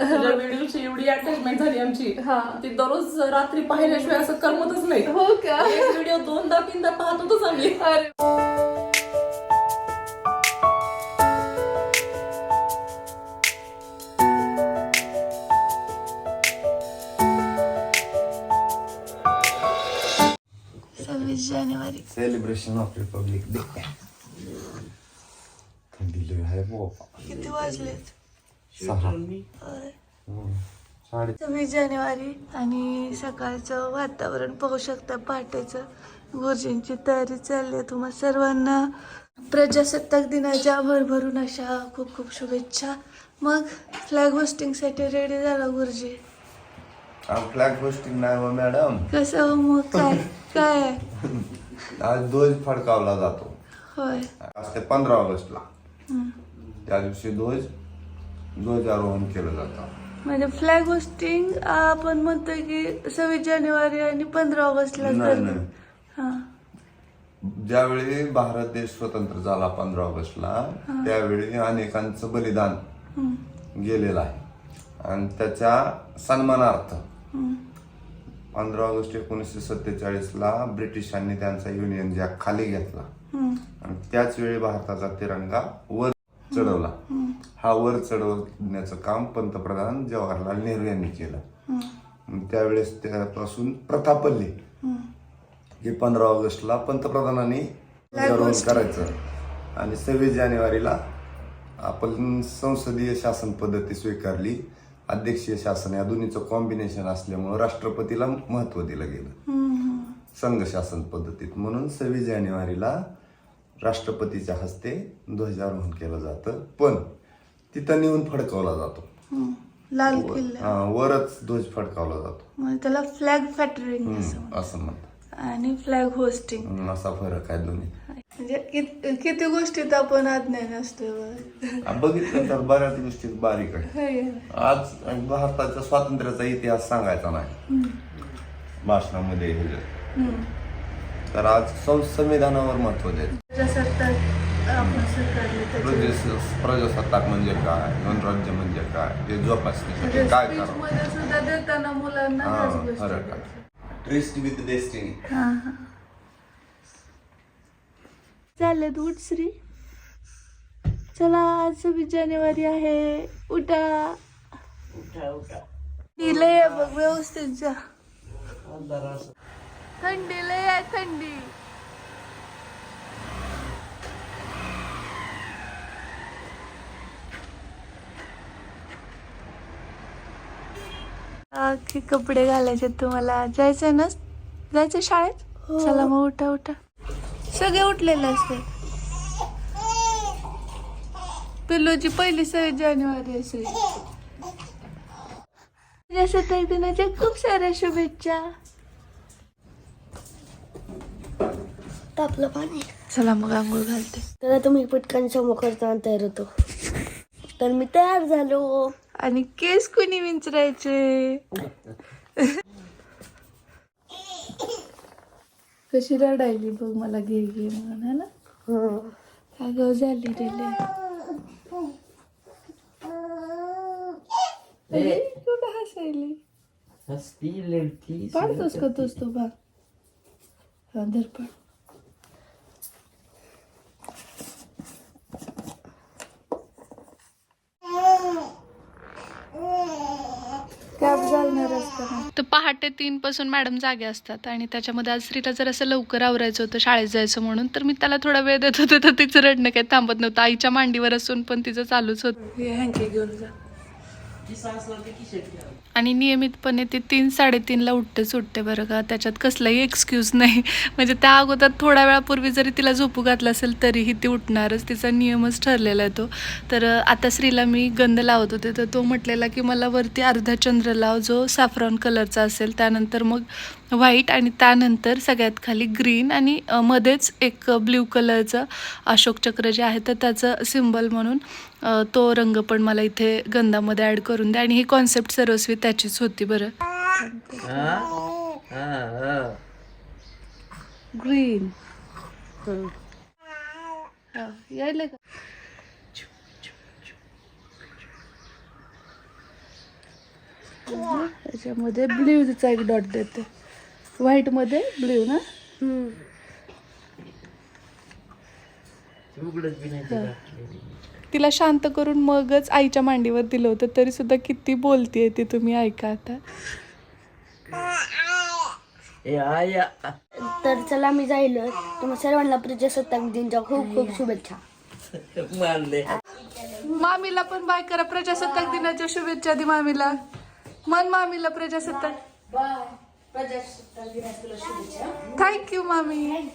तुझ्या व्हिडिओची एवढी अटॅचमेंट झाली आमची. ती दररोज रात्री पाहिल्याशिवाय असं करमतच नाही. हो का? एक व्हिडिओ दोनदा तीनदा पाहत होतोच आम्ही. अरे. सव्वीस जानेवारी. सेलिब्रेशन ऑफ रिपब्लिक डे आहे बाबा किती वाजलेत? सहा. हम्म. साडे सव्वीस जानेवारी आणि सकाळचं वातावरण पाहू शकता. पहाटेचं गुरुजींची तयारी चालली आहे. तुम्हा सर्वांना प्रजासत्ताक दिनाच्या भरभरून अशा खूप खूप शुभेच्छा. मग फ्लॅग होस्टिंगसाठी रेडी झाला गुरुजी. फ्लॅग पोस्टिंग नाही हो मॅडम कसं हो मग? काय? काय? आहे? आज ध्वज फडकावला जातो. होय. आज ते पंधरा ऑगस्टला. हम्म. त्या दिवशी ध्वज ध्वजारोहण केलं जातं. म्हणजे फ्लॅग होस्टिंग आपण म्हणतो की सव्वीस जानेवारी आणि पंधरा ऑगस्टला नाही नाही. हा. ज्यावेळी भारत देश स्वतंत्र झाला पंधरा ऑगस्टला त्यावेळी अनेकांचं बलिदान. गेलेलं आहे. आणि त्याच्या सन्मानार्थ. पंधरा ऑगस्ट एकोणीसशे सत्तेचाळीस ला ब्रिटिशांनी त्यांचा युनियन जॅक खाली घेतला. हम्म. आणि त्याच वेळी भारताचा तिरंगा वर चढवला. हा वर चढवण्याचं काम पंतप्रधान जवाहरलाल नेहरू यांनी केलं. त्यावेळेस त्यापासून प्रथा पडली. की पंधरा ऑगस्टला पंतप्रधानांनी करायचं. आणि सव्वीस जानेवारीला आपण संसदीय शासन पद्धती स्वीकारली. अध्यक्षीय शासन या दोन्हीचं कॉम्बिनेशन असल्यामुळं राष्ट्रपतीला महत्त्व दिलं गेलं. संघ शासन पद्धतीत. म्हणून सव्वीस जानेवारीला राष्ट्रपतीच्या हस्ते ध्वजारोहण केलं जातं पण तिथं नेऊन फडकवला जातो. लाल किल्ला हा, वरच ध्वज फडकावला जातो म्हणजे त्याला फ्लॅग फॅक्टरिंग असं म्हणतात. असं म्हणतात आणि फ्लॅग होस्टिंग असा फरक आहे दोन्ही म्हणजे कित- किती गोष्टीत आपण अज्ञान असतो. आ, बघितलं तर बऱ्याच गोष्टीत बारीक आहे? आज भारताच्या स्वातंत्र्याचा इतिहास सांगायचा नाही भाषणामध्ये हे. तर आज सं- संविधानावर महत्त्व द्यायचं प्रजासत्ताक म्हणजे काय? गणराज्य म्हणजे काय? हे जोपासण्यासाठी म्हणजे काय करावं? हा. Tryst with destiny. चालेल उठ श्री. चला आज सव्वीस जानेवारी आहे. उठा. थंडी लय आहे बघ व्यवस्थित जा. थंडी लय आहे थंडी. हा, की कपडे घालायचे तुम्हाला. जायचं ना? जायचं शाळेत? चला मग उठा उठा. सगळे उठलेले असते पिल्लूची पहिली सव्वीस जानेवारी असेल. खूप साऱ्या शुभेच्छा. तापलं पाणी. चला मग आंघोळ घालते. तर आता मी पटकन समोरचा तयार होतो. तर मी तयार झालो. आणि केस कुणी विंचरायचे? कशी रडायली बघ मला घे घे म्हणून है ना. अगं झाली रेले अरे, कुठं हसायली? हसती लढती पाडतोस का तोच तो बा हा धर पाड तर पहाटे तीन पासून मॅडम जागे असतात आणि त्याच्यामध्ये आज श्रीला जर असं लवकर आवरायचं होतं शाळेत जायचं म्हणून तर मी त्याला थोडा वेळ देत होते तर तिचं रडणं काही थांबत नव्हतं. आईच्या मांडीवर असून पण तिचं चालूच होतं. हे हँके घेऊन जा. आणि नियमितपणे ती तीन साडेतीनला उठते सुटते बरं का. त्याच्यात कसलाही एक्सक्यूज नाही. म्हणजे त्या अगोदर थोड्या वेळापूर्वी जरी तिला झोपू घातलं असेल तरीही ती उठणारच. तिचा नियमच ठरलेला आहे तो. तर आता श्रीला मी गंध लावत होते. तर तो म्हटलेला की मला वरती अर्धा चंद्र लाव जो सॅफ्रॉन कलरचा असेल त्यानंतर मग व्हाईट आणि त्यानंतर सगळ्यात खाली ग्रीन आणि मध्येच एक ब्ल्यू कलरचं अशोक चक्र जे आहे तर त्याचं सिम्बल म्हणून तो रंग पण मला इथे गंधामध्ये ॲड करून द्या आणि ही कॉन्सेप्ट सर्वस्वी त्याचीच होती बरं. ग्रीन यायला का? त्याच्यामध्ये ब्ल्यूचा एक डॉट देते. व्हाईटमध्ये ब्ल्यू ना? हम्म. तिला शांत करून मगच आईच्या मांडीवर दिलं होतं तरी सुद्धा किती बोलतीये ती तुम्ही ऐका आता. ए आया तर चला मी जाईल. तुम्हा सर्वांना प्रजासत्ताक दिनच्या खूप खूप शुभेच्छा. मानले. मामीला पण बाय करा प्रजासत्ताक दिनाच्या शुभेच्छा दे मामीला. मन मामीला प्रजासत्ताक थँक्यू मामी.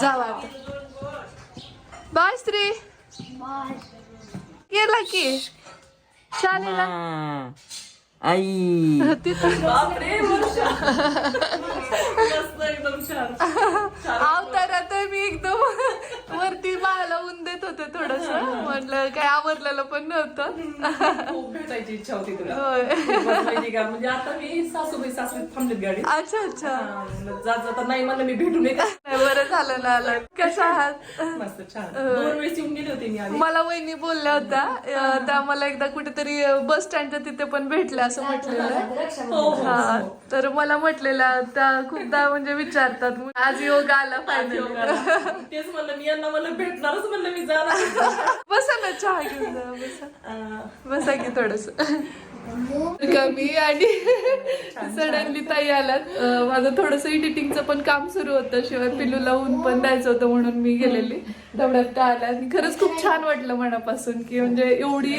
जावा आता. बाय स्त्री. गेला की. शाळेला आई. तिथं बापरे वर्षा मस्त एकदम छान अवतारात मी एकदम वरती बाळाला ऊन देत होते थोडस म्हटलं काय आवरलेलं पण नव्हतं. खूप भेटायची इच्छा होती तुला. होय. का? म्हणजे आता मी सासूबाई सासरीत थांबलीत गाडी अच्छा अच्छा. जात जाता नाही म्हणलं मी भेटून येते. बरं झालं ना आलं. कशा आहात? मस्त छान. दोन वेळेस येऊन गेले होते मी आधी. मला वहिनी बोलल्या होत्या. त्या मला एकदा कुठेतरी बस स्टँडच्या तिथे पण भेटल्या असं म्हटलेलं. हो हो हा तर मला म्हटलेल्या त्या खूपदा म्हणजे विचारतात आज योग आला फायनल तेच म्हणलं मी यांना म्हणलं भेटणारच म्हणलं मी जाणार बसा ना चहा घेऊन बसा. की थोडस. कमी आणि सडनली ताई आल्यात. माझं थोडस एडिटिंगचं पण काम सुरू होतं शिवाय पिलूला ऊन पण द्यायचं होतं म्हणून मी गेलेली. तेवढ्यात त्या आल्या? आणि खरंच खूप छान वाटलं मनापासून की म्हणजे एवढी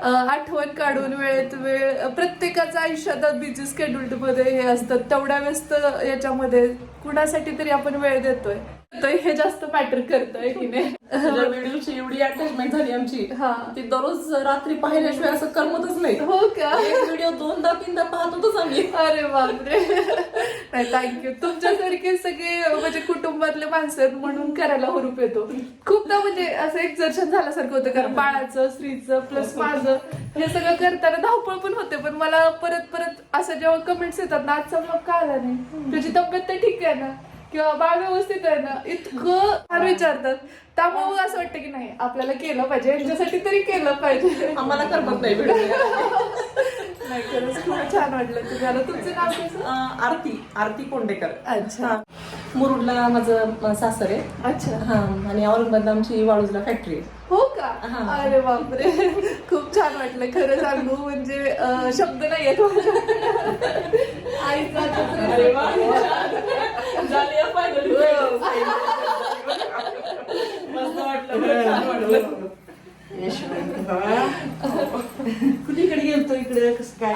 आठवण काढून वेळेत वेळ प्रत्येकाचं आयुष्यात बिझी स्केड्युल्डमध्ये हे असतं तेवढ्या व्यस्त याच्यामध्ये कुणासाठी तरी आपण वेळ देतोय. हे जास्त मॅटर करतोय की नाही. तुझ्या व्हिडिओची एवढी अटॅचमेंट झाली आमची हा. ती दररोज रात्री पाहिल्याशिवाय असं करमतच नाही. हो का? एक व्हिडिओ दोनदा तीनदा पाहत होतोच आम्ही. अरे बापरे. नाही थँक्यू तुमच्यासारखे सगळे म्हणजे कुटुंबातले माणसं आहेत म्हणून करायला हुरूप येतो. खूपदा म्हणजे असं एक्झर्शन झाल्यासारखं होतं कारण बाळाचं स्त्रीचं प्लस माझं हे सगळं करताना धावपळ पण होते पण मला परत परत असं जेव्हा कमेंट्स येतात ना आजचा ब्लॉग का आला नाही? तुझी तब्येत तर ठीक आहे ना? किंवा बाळ व्यवस्थित आहे ना इतकं फार विचारतात. त्यामुळे मग असं वाटतं की नाही आपल्याला केलं पाहिजे यांच्यासाठी तरी केलं पाहिजे. आम्हाला करमत नाही व्हिडिओ. नाही खरंच खूप छान वाटलं. तुम्हाला तुमचं नाव कसं आरती आरती कोंडेकर. अच्छा. मुरुडला माझं सासर आहे. अच्छा. हा आणि औरंगाबाद आमची वाळूजला फॅक्टरी आहे. हो का? अरे बापरे. खूप छान वाटलं. खरं सांगू म्हणजे शब्द नाही येत आईचा आता अरे वा, झाली आहे finally. मस्त वाटलं बरं, छान वाटलं. कुणीकडे गेलतो इकडे? कसं काय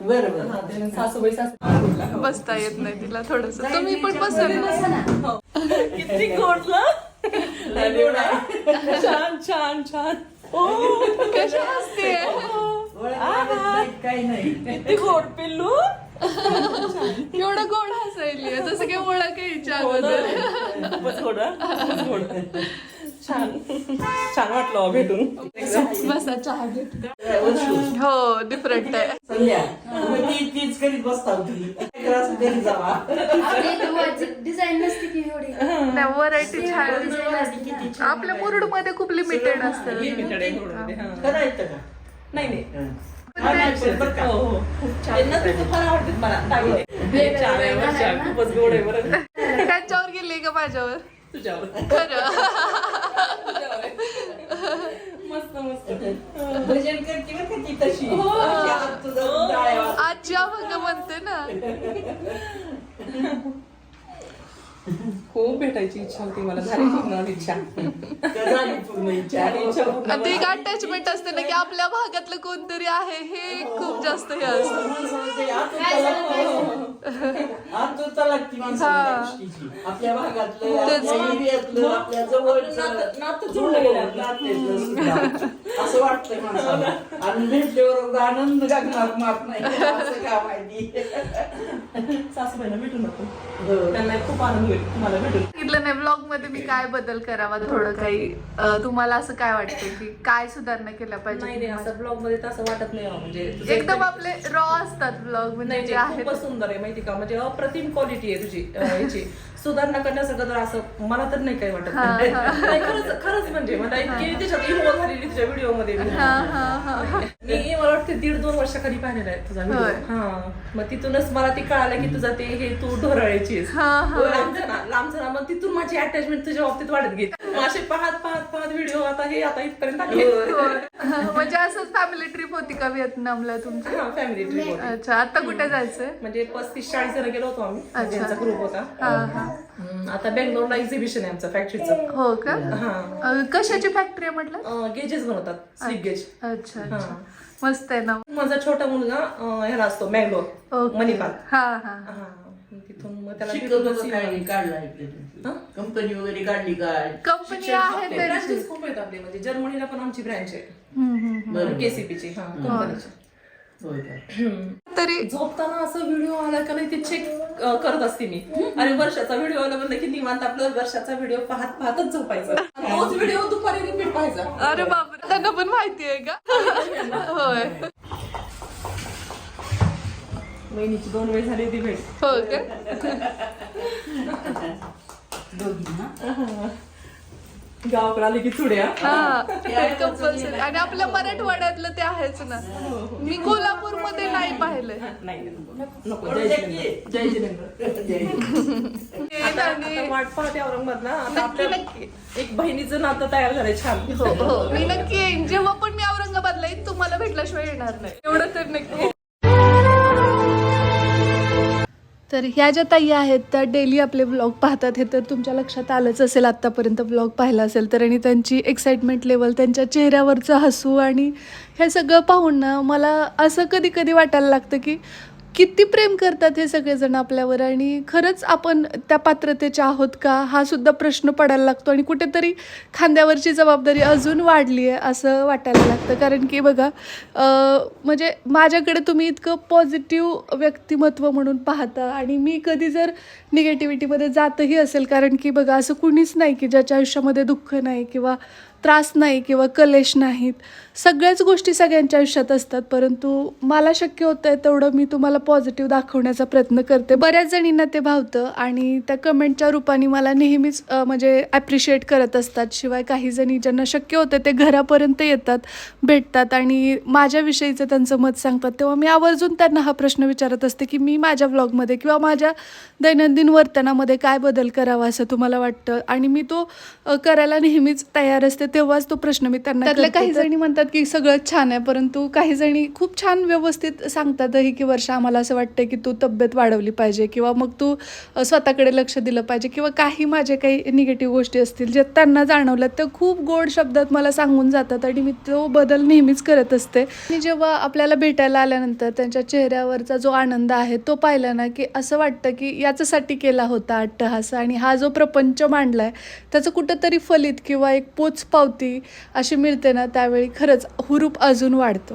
बरं बरं. हा, सासूबाई सासू बसता येत नाही तिला थोडस. तुम्ही पण बसा ना. किती गोडलं. छान छान छान. ओ. कशी असते? काही नाही. किती गोड पिल्लू. एवढं गोड हसायली जसं काही ओळख यायच्या अगोदर. हा, खूपच गोड. छान. छान वाटलं हो भेटून. बसा चहा घेत हो डिफरंट आहे. संध्या मग ती तीच करीत बसता होती. असं घरी जावा. डिझाईन नसते की एवढी. नाही व्हरायटी छान. आपल्या मुरुडमध्ये खूप लिमिटेड असतं. हा. नाही नाही. हं. हा, त्यांच्यावर गेली का माझ्यावर? तुझ्यावर खरं तुझ्यावर आहे. मस्त मस्त भजन करते बरं का ती तशी अशी हात तुझं डाळ्यावर. आजी अभंग म्हणते ना खूप भेटायची इच्छा होती मला झाली पूर्ण इच्छा त्या झाली पूर्ण इच्छा झाली इच्छा पूर्ण. आणि ते एक अटॅचमेंट असते ना की आपल्या भागातलं कोणतरी आहे हे खूप जास्त हे असतं लागते. आतुरता लागते माणसाला त्या गोष्टीची. आपल्या भागातलं तेच. आपल्या एरियातलं आपल्या जवळचं नातं- नातं जुळलं गेलं आपलं. नातेतलं सुद्धा. असं वाटतंय माणसाला आणि भेटल्यावर आनंद गगनात मात नाही असं का माहिती सासूबाईला भेटू नको हो. त्यांना खूप आनंद होईल तुम्हाला भेटून सांगितलं नाही ब्लॉगमध्ये मी काय बदल करावा थोडं काही अं, तुम्हाला असं काय वाटतं की काय सुधारणा केल्या नाही नाही पाहिजे असं ब्लॉगमध्ये तसं वाटत नाही हो, म्हणजे तुझं एकदम आपले रॉ असतात ब्लॉग नाही म्हणजे जे नाही, आहेत खूपच सुंदर आहे माहिती का? म्हणजे अप्रतिम क्वालिटी आहे तुझी याची. सुधारणा करण्यासारखं तर असं मला तर नाही काही वाटत. नाही, खरंच खरंच म्हणजे. मला इतकी त्याच्यात इन्वॉल्व झालेली तुझ्या व्हिडिओमध्ये मी. मला वाटते दीड दोन वर्षाखाली पाहिलेला आहे तुझा व्हिडिओ हा. मग तिथूनच मला ते कळालं की तुझा ते हे तू ढोरळायची लांबचं लांबचं ना मग तिथून माझी अटॅचमेंट तुझ्या बाबतीत वाढत गेली. असे पाहत पाहत पाहत व्हिडिओ आता हे आता इथपर्यंत आले. म्हणजे असंच फॅमिली ट्रिप होती का व्हिएतनामला तुमची? फॅमिली ट्रिप अच्छा आता कुठे जायचंय? म्हणजे पस्तीस चाळीस जण गेलो होतो आम्ही. त्यांचा ग्रुप होता. हम्म, आता बेंगलोरला एक्झिबिशन आहे आमचं फॅक्टरीचं हो का? हा. अं, कशाची फॅक्टरी आहे म्हटलं? गेजेस बनवतात स्लीप गेज अच्छा अच्छा. मस्त आहे ना. माझा छोटा मुलगा अं, ह्याला असतो मँगलोर ओके. मणिपाल. हा हा. हा. तिथून मग त्याला तिथूनच काय काढला हा? कंपनी वगैरे काढली काय कंपनी आहे त्यांची ब्रँचेस खूप आहेत आपले म्हणजे जर्मनीला पण आमची ब्रँच आहे. हम्म, हम्म, हम्म. केसीपीची हा कंपनीची होय तरी झोपताना असं व्हिडिओ आला का नाही ते चेक करत असते मी. आणि वर्षाचा व्हिडिओ आला म्हणलं की निवांत आपलं वर्षाचा व्हिडिओ पाहत पाहतच झोपायचं. तोच व्हिडिओ दुपारी रिपीट पाहायचा. अरे बापरे. त्यांना पण माहिती आहे का? होय. वहिनीची दोन वेळ झाली होती भेट. हो का? दोघी ना? गावाकडे आले की थोड्या. हा. कंपल्सरी आणि आपल्या मराठवाड्यातलं ते आहेच ना. मी कोल्हापूरमध्ये नाही पाहिलंय. नाही नको. जय जिनेंद्र. जय जिनेंद्र. आता वाट पाहते औरंगाबादला. आता आपल्या एक बहिणीचं नातं तयार झालंय छान. हो हो. मी नक्की येईन. जेव्हा पण मी औरंगाबादला येईन तुम्हाला भेटल्याशिवाय येणार नाही. एवढं तर नक्की. तर ह्या ज्या ताई आहेत त्या डेली आपले ब्लॉग पाहतात. हे तर तुमच्या लक्षात आलंच असेल आत्तापर्यंत ब्लॉग पाहिला असेल तर. आणि त्यांची एक्साइटमेंट लेवल त्यांच्या चेहऱ्यावरचं हसू आणि हे सगळं पाहून ना मला असं कधी कधी वाटायला लागतं की किती प्रेम करतात हे सगळेजण आपल्यावर आणि खरंच आपण त्या पात्रतेच्या आहोत का? हा सुद्धा प्रश्न पडायला लागतो आणि कुठेतरी खांद्यावरची जबाबदारी अजून वाढली आहे असं वाटायला लागतं. कारण की बघा म्हणजे माझ्याकडे तुम्ही इतकं पॉझिटिव्ह व्यक्तिमत्व म्हणून पाहता आणि मी कधी जर निगेटिव्हिटीमध्ये जातही असेल कारण की बघा असं कुणीच नाही की ज्याच्या आयुष्यामध्ये दुःख नाही किंवा त्रास नाही किंवा कलेश नाहीत. सगळ्याच गोष्टी सगळ्यांच्या आयुष्यात असतात परंतु मला शक्य होतं आहे तेवढं मी तुम्हाला पॉझिटिव्ह दाखवण्याचा प्रयत्न करते. बऱ्याच जणींना ते भावतं आणि त्या कमेंटच्या रूपाने मला नेहमीच म्हणजे ॲप्रिशिएट करत असतात. शिवाय काही जणी ज्यांना शक्य होतं ते घरापर्यंत येतात भेटतात आणि माझ्याविषयीचं त्यांचं मत सांगतात. तेव्हा मी आवर्जून त्यांना हा प्रश्न विचारत असते की मी माझ्या ब्लॉगमध्ये किंवा माझ्या दैनंदिन वर्तनामध्ये काय बदल करावा असं तुम्हाला वाटतं? आणि मी तो करायला नेहमीच तयार असते. तेव्हाच तो प्रश्न मी त्यांना त्यातल्या काही जणी म्हणतात की सगळं छान आहे परंतु काही जणी खूप छान व्यवस्थित सांगतातही की वर्षा आम्हाला असं वाटतं की तू तब्येत वाढवली पाहिजे किंवा मग तू अ, स्वतःकडे लक्ष दिलं पाहिजे किंवा काही माझे काही निगेटिव्ह गोष्टी असतील जे त्यांना जाणवल्यात त्या खूप गोड शब्दात मला सांगून जातात आणि मी तो बदल नेहमीच करत असते. आणि जेव्हा आपल्याला भेटायला आल्यानंतर त्यांच्या चेहऱ्यावरचा जो आनंद आहे तो पाहिला ना की असं वाटतं की याच्यासाठी केला होता अट्टहास आणि हा जो प्रपंच मांडलाय त्याचं कुठंतरी फलित किंवा एक पोच पावती अशी मिळते ना त्यावेळी खरंच हुरूप अजून वाढतो.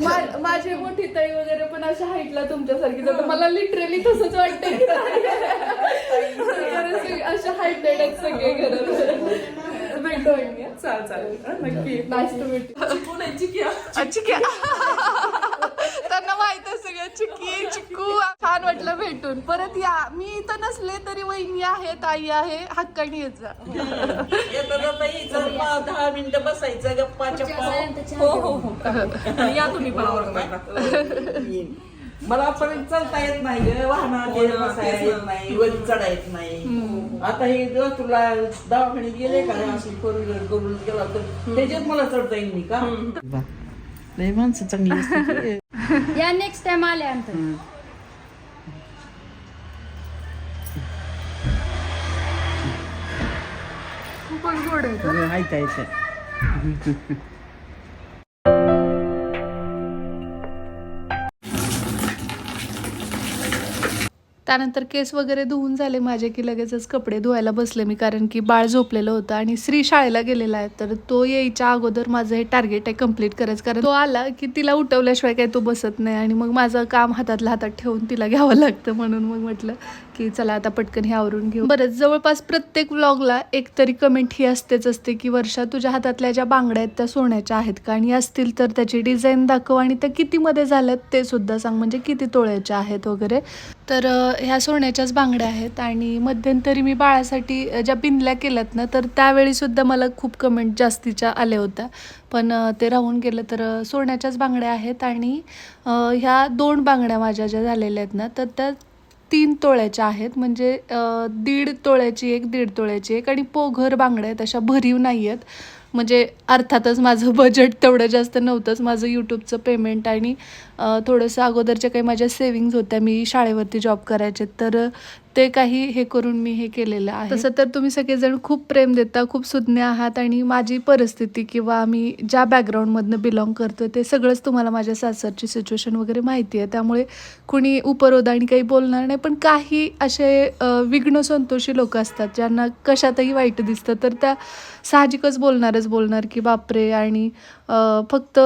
मा- माझी मोठी ताई वगैरे पण अशा हाईटला तुमच्यासारखीच आता मला लिटरली तसंच वाटतं अशा हाईट सगळे घरात भेटू? चाल चालेल नक्की. चिकी त्यांना माहीत सगळं. चिक्की चिक्कू छान वाटलं भेटून. परत या. मी इथं नसले तरी वहिनी आहे ताई आहे. हक्कानी येत जा. दहा मिनिटं बसायचं गप्पा चप्पा हो हो हो. या तुम्ही पण औरंगाबादला मला पण चालता येत नाही ग. वाहनात हो बसायला येत. नाही. वरी चढा येत नाही. आता हे जर तुला दवाखान्यात गेले का अशी फोर व्हीलर करून गेला तर त्याच्यात मला चढता येईल मी का? लय माणसं चांगली असतात या नेक्स्ट टाइम आल्यानंतर खूपच गोड आहे ऐकायचं त्यानंतर केस वगैरे धुवून झाले माझे की लगेचच कपडे धुवायला बसले मी कारण की बाळ झोपलेलं होतं आणि श्री शाळेला गेलेला आहे. तर तो यायच्या अगोदर माझं हे टार्गेट आहे कंप्लीट करायचं. कारण तो आला की तिला उठवल्याशिवाय काही तो बसत नाही आणि मग माझं काम हातातल्या हातात ठेवून तिला घ्यावं लागतं म्हणून मग म्हटलं की चला आता पटकन हे आवरून घेऊ. बरं जवळपास प्रत्येक व्लॉगला एक तरी कमेंट ही असतेच असते की वर्षा तुझ्या हातातल्या ज्या बांगड्या आहेत त्या सोन्याच्या आहेत का? आणि असतील तर त्याची डिझाईन दाखव आणि त्या कितीमध्ये झाल्यात ते सुद्धा सांग. म्हणजे किती तोळ्याच्या आहेत वगैरे. तर ह्या सोन्याच्याच बांगड्या आहेत आणि मध्यंतरी मी बाळासाठी ज्या बिनल्या केल्यात ना तर त्यावेळीसुद्धा मला खूप कमेंट जास्तीच्या आल्या होत्या. पण ते राहून गेलं तर सोन्याच्याच बांगड्या आहेत आणि ह्या दोन बांगड्या माझ्या ज्या झालेल्या आहेत ना तर त्या तीन तोळ्याच्या आहेत म्हणजे दीड तोळ्याची एक दीड तोळ्याची एक आणि पोघर बांगड्या आहेत अशा भरीव नाही आहेत. म्हणजे अर्थातच माझं बजेट तेवढं जास्त नव्हतंच माझं यूट्यूबचं पेमेंट आणि थोडंसं अगोदरच्या काही माझ्या सेविंग्ज होत्या मी शाळेवरती जॉब करायचे तर ते काही हे करून मी हे केलेलं आहे. तसं तर तुम्ही सगळेजण खूप प्रेम देता खूप सुज्ञ आहात आणि माझी परिस्थिती किंवा मी ज्या बॅकग्राऊंडमधनं बिलॉंग करतो ते सगळंच तुम्हाला माझ्या सासरची सिच्युएशन वगैरे माहिती आहे. त्यामुळे कुणी उपरोधाने काही बोलणार नाही पण काही असे विघ्न संतोषी लोक असतात ज्यांना कशातही वाईट दिसतं तर त्या साहजिकच बोलणारच बोलणार की बापरे! आणि फक्त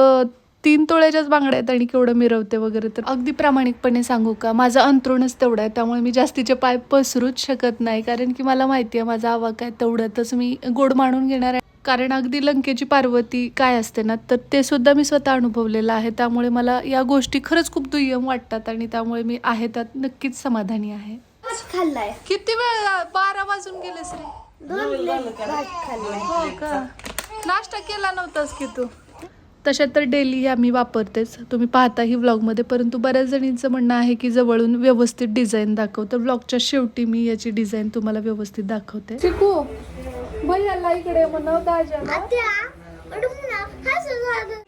तीन तोळ्याच्याच बांगड्या आहेत आणि केवढं मिरवते वगैरे तर अगदी प्रामाणिकपणे सांगू का? माझं अंतरुणच तेवढं आहे त्यामुळे मी जास्तीचे पाय पसरूच शकत नाही. कारण की मला माहिती आहे माझा आवाक आहे तेवढ्यातच मी गोड मानून घेणार आहे. कारण अगदी लंकेची पार्वती काय असते ना तर ते सुद्धा मी स्वतः अनुभवलेलं आहे. त्यामुळे मला या गोष्टी खरंच खूप दुय्यम वाटतात आणि त्यामुळे मी आहे त्यात नक्कीच समाधानी आहे. खाल्लाय. किती वेळ बारा वाजून गेले श्री दोन प्लेट भात खाल्लाय. हो का? नाश्ता केला नव्हतास की तू? तशा तर डेली मी वापरतेच. तुम्ही पाहता ही व्लॉगमध्ये परंतु बऱ्याच जणींचं म्हणणं आहे की जवळून व्यवस्थित डिझाईन दाखव. तर व्लॉगच्या शेवटी मी याची डिझाईन तुम्हाला व्यवस्थित दाखवते. भैयाला इकडे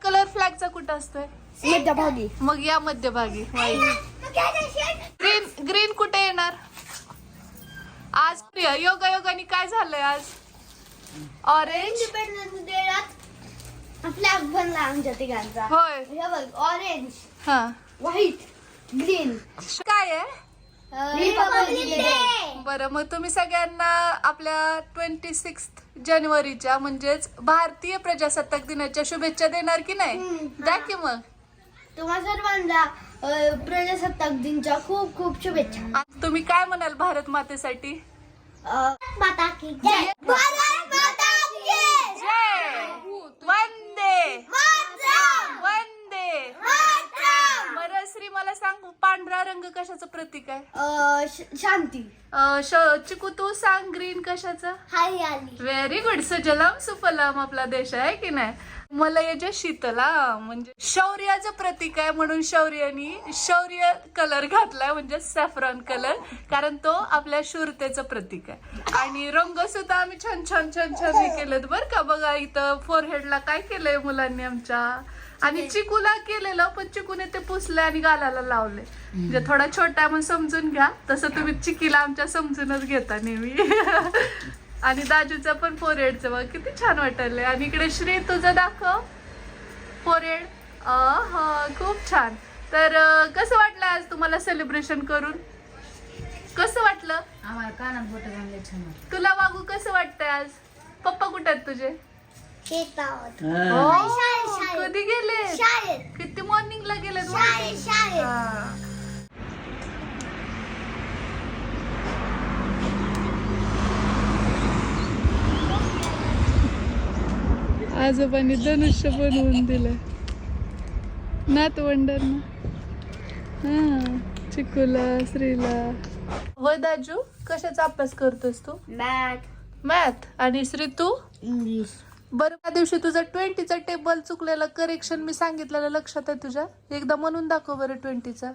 कलर फ्लॅगचा कुठं असतोय? मध्यभागी. मग या मध्यभागी. ग्रीन ग्रीन कुठे येणार? आज प्रिया योगा योगाने काय झालंय आज? ऑरेंज आमच्या तिघांचा होय. हे बघ ऑरेंज हा. व्हाईट ग्रीन काय आहे? बरं मग तुम्ही सगळ्यांना आपल्या ट्वेंटी सिक्स जानेवारीच्या म्हणजेच भारतीय प्रजासत्ताक दिनाच्या शुभेच्छा देणार की नाही? द्या की मग. तुम्हा सर्वांना अं, प्रजासत्ताक दिनच्या खूप खूप शुभेच्छा. तुम्ही काय म्हणाल भारत मातेसाठी? अं, माता की जय. भारत माता की जय जय वंदे मातरम! वंदे मातरम! बरं श्री मला सांग पांढरा रंग कशाचं प्रतीक आहे? अं, श- शांती. अं, श- चिकू तू सांग ग्रीन कशाचं? हरियाली व्हेरी गुड सजलाम सुफलाम आपला देश आहे की नाही? मला याच्या शीतला म्हणजे शौर्याचं प्रतीक आहे म्हणून शौर्यानी शौर्य कलर घातलाय म्हणजे सॅफ्रॉन कलर कारण तो आपल्या शूरतेचं प्रतीक आहे. आणि रंग सुद्धा आम्ही छान छान छान छान हे केलेत बरं का. बघा इथं फोरहेडला काय केलंय मुलांनी आमच्या? आणि चिकूला केलेलं पण चिकूने ते पुसले आणि गालाला लावले. म्हणजे थोडा छोटा म्हणून समजून घ्या. तसं तुम्ही चिकीला आमच्या समजूनच घेता नेहमी. आणि दाजूचं पण फोरहेडचं बघ किती छान वाटलंय. आणि इकडे श्री तुझं दाखव फोरहेड हा खूप छान. तर कसं वाटलं आज तुम्हाला सेलिब्रेशन करून? कसं वाटलं. तुला वागू कसं वाटतंय आज? पप्पा कुठे आहेत तुझे? हो, शाळेत, शाळेत. कधी गेले शाळेत. किती मॉर्निंगला गेलेत शाळेत शाळेत. हा. आजोबांनी धनुष्य बनवून दिलं. नातवंडांना. हा चिकूला श्रीला. होय दाजू कशाचा अभ्यास करतोस तू? मॅथ मॅथ आणि श्री तू इंग्लिश बरं त्या दिवशी तुझं ट्वेंटीचा टेबल चुकलेलं करेक्शन मी सांगितलेलं लक्षात आहे तुझ्या? एकदा म्हणून दाखव बरं ट्वेंटीचा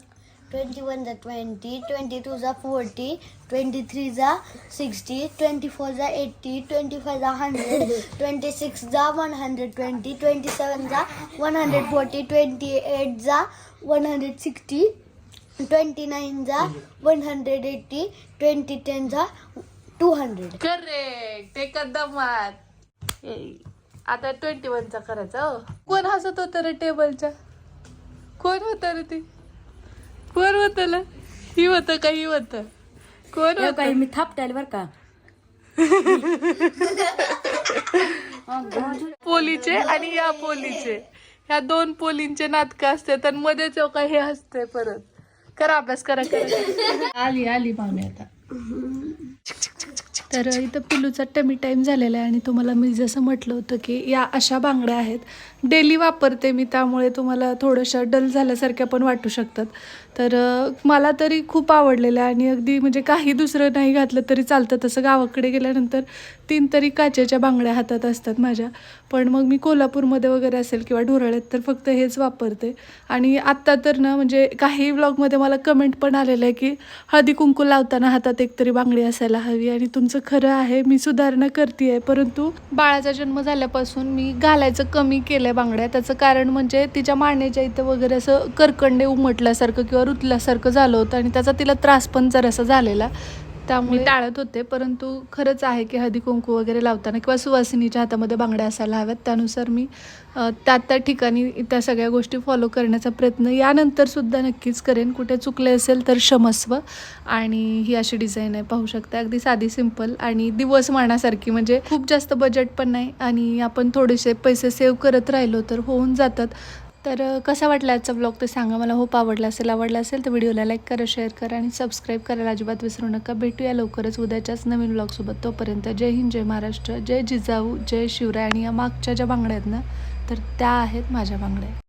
ट्वेंटी वन जा ट्वेंटी ट्वेंटी टू जा फोर्टी ट्वेंटी थ्री जा सिक्स्टी ट्वेंटी फोर जा एट्टी ट्वेंटी फाय जा हंड्रेड ट्वेंटी सिक्स जा one hundred twenty twenty seven जा one hundred forty twenty eight जा one hundred sixty twenty nine जा one hundred eighty twenty ten जा two hundred correct एकदमात आता twenty वनचा करायचा हो. कोण हसत होतं रे टेबलच्या कोण होतं रे ती? कोण होतं ल? ही होतं का ही होतं? कोण होतं? काही मी थापताल बर का? पोलीचे आणि या पोलीचे. ह्या दोन पोलींचे नाटकं असतात आणि मध्ये चौका हे असते परत. करा अभ्यास करा करा. आली आली पाहुणे आता. तर इथं पिलूचा टमी टाईम झालेला आहे आणि तुम्हाला मी जसं म्हटलं होतं की या अशा बांगड्या आहेत. डेली वापरते मी त्यामुळे तुम्हाला थोडंशा डल झाल्यासारख्या पण वाटू शकतात. तर मला तरी खूप आवडलेल्या आणि अगदी म्हणजे काही दुसरं नाही घातलं तरी चालतं. तसं गावाकडे गेल्यानंतर तीन तरी काचेच्या बांगड्या हातात असतात माझ्या. पण मग मी कोल्हापूरमध्ये वगैरे असेल किंवा ढोराळ्यात तर फक्त हेच वापरते. आणि आत्ता तर ना म्हणजे काही ब्लॉगमध्ये मला कमेंट पण आलेलं आहे की हळदी कुंकू लावताना हातात एकतरी बांगडी असायला हवी आणि तुमचं खरं आहे मी सुधारणा करते आहे परंतु बाळाचा जन्म झाल्यापासून मी घालायचं कमी केलं आहे बांगड्या. त्याचं कारण म्हणजे तिच्या मानेच्या इथं वगैरे असं करकंडे उमटल्यासारखं किंवा रुतल्यासारखं झालं होतं आणि त्याचा तिला त्रास पण जरासा झालेला. त्यामुळे टाळत होते परंतु खरंच आहे की हळदी कुंकू वगैरे लावताना किंवा सुवासिनीच्या हातामध्ये बांगड्या असायला हव्यात त्यानुसार मी त्या त्या ठिकाणी त्या सगळ्या गोष्टी फॉलो करण्याचा प्रयत्न यानंतर सुद्धा नक्कीच करेन. कुठे चुकले असेल तर क्षमस्व आणि ही अशी डिझाईन आहे पाहू शकता. अगदी साधी सिंपल आणि दिवस मानासारखी. म्हणजे खूप जास्त बजेट पण नाही आणि आपण थोडेसे पैसे सेव्ह करत राहिलो तर होऊन जातात. तर कसा वाटला आजचा ब्लॉग ते सांगा मला. होप आवडला असेल आवडला असेल तर व्हिडिओला लाईक करा शेअर करा आणि सबस्क्राईब करायला अजिबात विसरू नका. भेटूया लवकरच उद्याच्याच नवीन ब्लॉगसोबत तोपर्यंत जय हिंद जय महाराष्ट्र जय जिजाऊ जय शिवराय आणि या मागच्या ज्या बांगड्या आहेत ना तर त्या आहेत माझ्या बांगड्या.